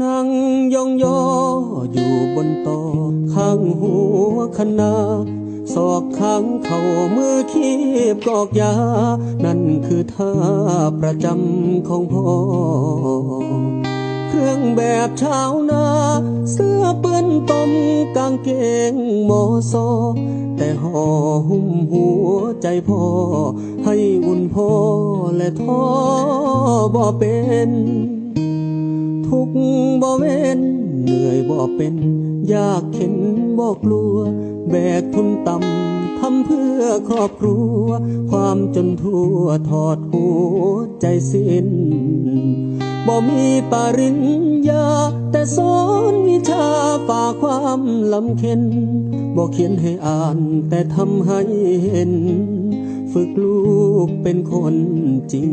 นั่งยองยออยู่บนโตอข้างหัวคณะศอกข้างเข่ามือคีบกอกยา นั่นคือท่าประจำของพ่อ เครื่องแบบชาวนา เสื้อเปื้อนตมกางเกงหมอซอ แต่ห่อหุ้มหัวใจพ่อ ให้อุ่นพ่อและท้อบ่เป็น ทุกบ่เว้นเหนื่อยบ่เป็นยากเข็นบ่กลัว แบกทุนต่ำทำเพื่อครอบครัว ความจนทั่วถอดหัวใจสิ้นบ่มีปริญญา แต่สอนวิชาฝ่าความลำเค็นบ่เขียนให้อ่านแต่ทำให้เห็น ฝึกลูกเป็นคนจริง